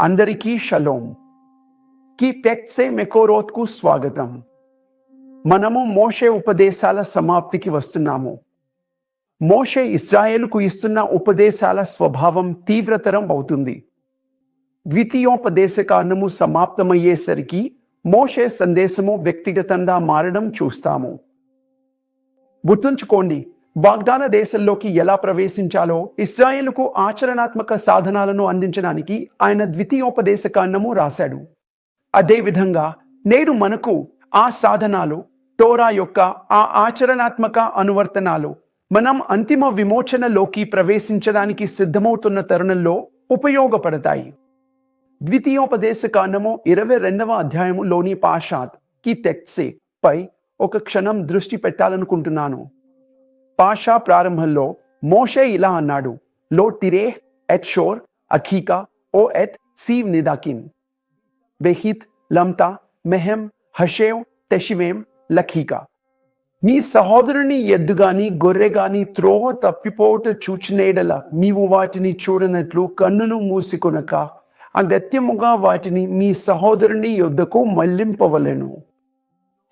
అందరికీ షలోం. కి పెక్సే మెకోరోత్కు స్వాగతం. మనము మోషే ఉపదేశాల సమాప్తికి వస్తున్నాము. మోషే ఇస్రాయేల్కు ఇస్తున్న ఉపదేశాల స్వభావం తీవ్రతరం అవుతుంది. ద్వితీయోపదేశ కారణము సమాప్తమయ్యేసరికి మోషే సందేశము వ్యక్తిగతంగా మారడం చూస్తాము. గుర్తుంచుకోండి వాగ్దాన దేశంలోకి ఎలా ప్రవేశించాలో ఇస్రాయేల్కు ఆచరణాత్మక సాధనాలను అందించడానికి ఆయన ద్వితీయోపదేశ కాండము రాశాడు అదేవిధంగా నేడు మనకు ఆ సాధనాలు టోరా యొక్క ఆ ఆచరణాత్మక అనువర్తనాలు మనం అంతిమ విమోచనలోకి ప్రవేశించడానికి సిద్ధమవుతున్న తరుణంలో ఉపయోగపడతాయి. ద్వితీయోపదేశ కాండము ఇరవై రెండవ అధ్యాయములోని పాషాత్కి టెక్సే పై ఒక క్షణం దృష్టి పెట్టాలనుకుంటున్నాను. పాషా ప్రారంభంలో మోషే ఇలా అన్నాడు లో తిరే ఎట్ షోర్ అఖీకా ఓ ఎత్ సీవ్ నిదాకిన్. బెహిత్ లంతా మెహెం హషేవ్ తెషివేం లఖీకా. మీ సహోదరుని ఎద్దు గాని గొర్రె గాని త్రోవ తప్పిపోవట చూచినేడల నీవు వాటిని చూడనట్లు కన్నును మూసుకొనక అగత్యముగా వాటిని మీ సహోదరుని యొద్దకు మళ్ళింపవలెను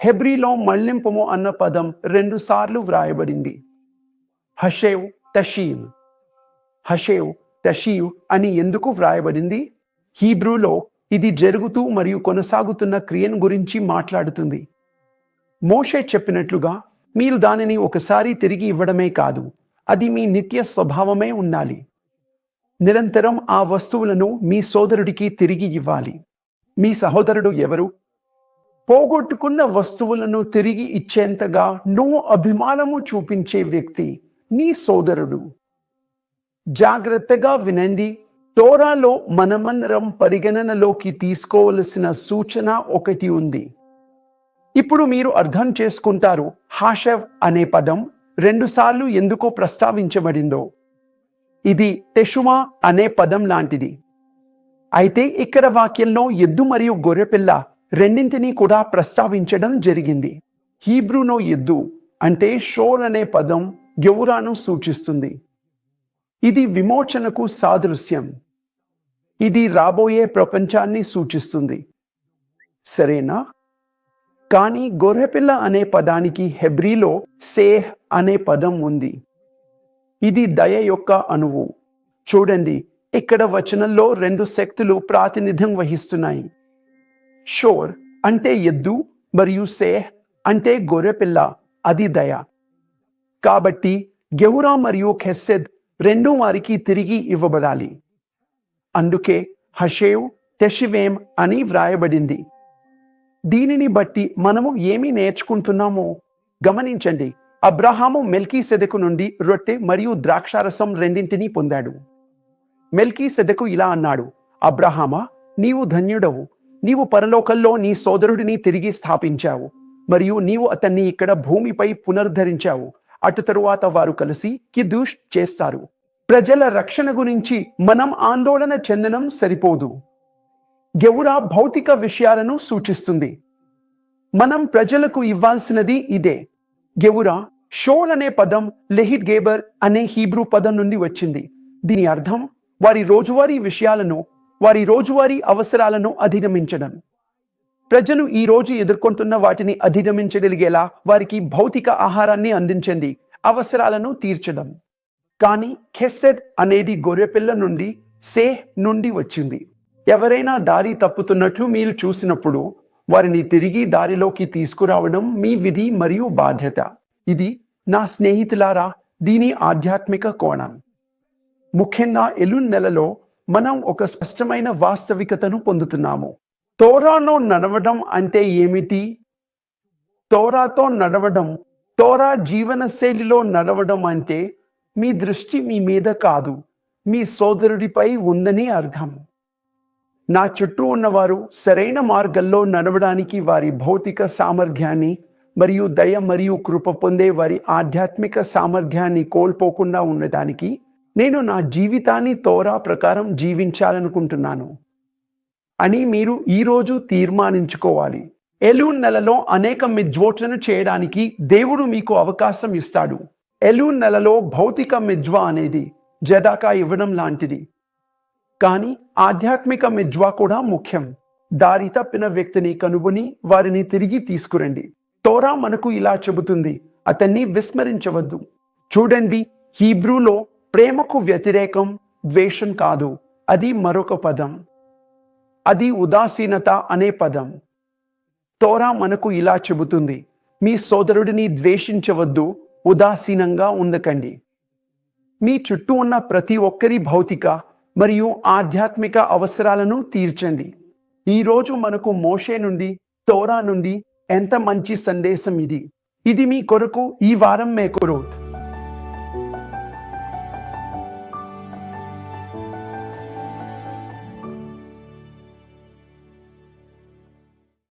హెబ్రిలో మళ్ళింపము అన్న పదం రెండుసార్లు వ్రాయబడింది. హషేవ్ తషీవ్ హషేవ్ తషీవ్ అని ఎందుకు వ్రాయబడింది? హీబ్రూలో ఇది జరుగుతూ మరియు కొనసాగుతున్న క్రియను గురించి మాట్లాడుతుంది. మోషే చెప్పినట్లుగా మీరు దానిని ఒకసారి తిరిగి ఇవ్వడమే కాదు అది మీ నిత్య స్వభావమే ఉండాలి. నిరంతరం ఆ వస్తువులను మీ సోదరుడికి తిరిగి ఇవ్వాలి. మీ సహోదరుడు ఎవరు? పోగొట్టుకున్న వస్తువులను తిరిగి ఇచ్చేంతగా నువ్వు అభిమానము చూపించే వ్యక్తి. నీ సోదరుడు. జాగ్రత్తగా వినండి. టోరాలో మనమందరం పరిగణనలోకి తీసుకోవలసిన సూచన ఒకటి ఉంది. ఇప్పుడు మీరు అర్థం చేసుకుంటారు హాషవ్ అనే పదం రెండుసార్లు ఎందుకో ప్రస్తావించబడిందో. ఇది తెషుమా అనే పదం లాంటిది. అయితే ఇక్కడ వాక్యంలో ఎద్దు మరియు గొర్రెపిల్ల రెండింటినీ కూడా ప్రస్తావించడం జరిగింది. హీబ్రూనో ఎద్దు అంటే షోర్ అనే పదం గెవురాను సూచిస్తుంది. ఇది విమోచనకు సాదృశ్యం. ఇది రాబోయే ప్రపంచాన్ని సూచిస్తుంది. సరేనా? కానీ గొర్రెపిల్ల అనే పదానికి హెబ్రీలో సేహ్ అనే పదం ఉంది. ఇది దయ యొక్క అణువు. చూడండి ఇక్కడ వచనంలో రెండు శక్తులు ప్రాతినిధ్యం వహిస్తున్నాయి. షోర్ అంటే ఎద్దు మరియు సేహ్ అంటే గొర్రెపిల్ల. అది దయ. కాబట్టి గెవురా మరియు ఖెస్సెద్ రెండు వారికి తిరిగి ఇవ్వబడాలి. అందుకే హషేవ్ తెషివేం అని వ్రాయబడింది. దీనిని బట్టి మనము ఏమి నేర్చుకుంటున్నామో గమనించండి. అబ్రహాము మెల్కీ సెదకు నుండి రొట్టె మరియు ద్రాక్షారసం రెండింటినీ పొందాడు. మెల్కీ సెదకు ఇలా అన్నాడు అబ్రహామా నీవు ధన్యుడవు. నీవు పరలోకంలో నీ సోదరుడిని తిరిగి స్థాపించావు. మరియు నీవు అతన్ని ఇక్కడ భూమిపై పునరుద్ధరించావు. అటు తరువాత వారు కలిసి కిదూష్ చేస్తారు. ప్రజల రక్షణ గురించి మనం ఆందోళన చెందడం సరిపోదు. గెవురా భౌతిక విషయాలను సూచిస్తుంది. మనం ప్రజలకు ఇవ్వాల్సినది ఇదే. గెవురా షోల్ అనే పదం లెహిట్ గేబర్ అనే హీబ్రూ పదం నుండి వచ్చింది. దీని అర్థం వారి రోజువారీ విషయాలను వారి రోజువారీ అవసరాలను అధిగమించడం. ప్రజలు ఈ రోజు ఎదుర్కొంటున్న వాటిని అధిగమించగలిగేలా వారికి భౌతిక ఆహారాన్ని అందించండి అవసరాలను తీర్చడం. కానీ ఖెస్సెద్ అనేది గొర్రెపిల్ల నుండి సేహ్ నుండి వచ్చింది. ఎవరైనా దారి తప్పుతున్నట్లు మీరు చూసినప్పుడు వారిని తిరిగి దారిలోకి తీసుకురావడం మీ విధి మరియు బాధ్యత. ఇది నా స్నేహితులారా దీని ఆధ్యాత్మిక కోణం. ముఖ్యంగా ఎలున్ నెలలో మనం ఒక స్పష్టమైన వాస్తవికతను పొందుతున్నాము. తోరాలో నడవడం అంటే ఏమిటి? తోరాతో నడవడం తోరా జీవన శైలిలో నడవడం అంటే మీ దృష్టి మీ మీద కాదు మీ సోదరుడిపై ఉందని అర్థం. నా చుట్టూ ఉన్నవారు సరైన మార్గంలో నడవడానికి వారి భౌతిక సామర్థ్యాన్ని మరియు దయ మరియు కృప పొందే వారి ఆధ్యాత్మిక సామర్థ్యాన్ని కోల్పోకుండా ఉండటానికి నేను నా జీవితాన్ని తోరా ప్రకారం జీవించాలనుకుంటున్నాను. అని మీరు ఈరోజు తీర్మానించుకోవాలి. ఎలూన్ నెలలో అనేక మిజ్వోట్లను చేయడానికి దేవుడు మీకు అవకాశం ఇస్తాడు. ఎలూన్ నెలలో భౌతిక మిజ్వా అనేది జడాకా ఇవ్వడం లాంటిది. కానీ ఆధ్యాత్మిక మిజ్వా కూడా ముఖ్యం. దారి తప్పిన వ్యక్తిని కనుగొని వారిని తిరిగి తీసుకురండి. తోరా మనకు ఇలా చెబుతుంది అతన్ని విస్మరించవద్దు. చూడండి హీబ్రూలో ప్రేమకు వ్యతిరేకం ద్వేషం కాదు. అది మరొక పదం. అది ఉదాసీనత అనే పదం. తోరా మనకు ఇలా చెబుతుంది మీ సోదరుడిని ద్వేషించవద్దు ఉదాసీనంగా ఉండకండి. మీ చుట్టూ ఉన్న ప్రతి ఒక్కరి భౌతిక మరియు ఆధ్యాత్మిక అవసరాలను తీర్చండి. ఈరోజు మనకు మోషే నుండి తోరా నుండి ఎంత మంచి సందేశం ఇది. ఇది మీ కొరకు ఈ వారం మేకురోత్.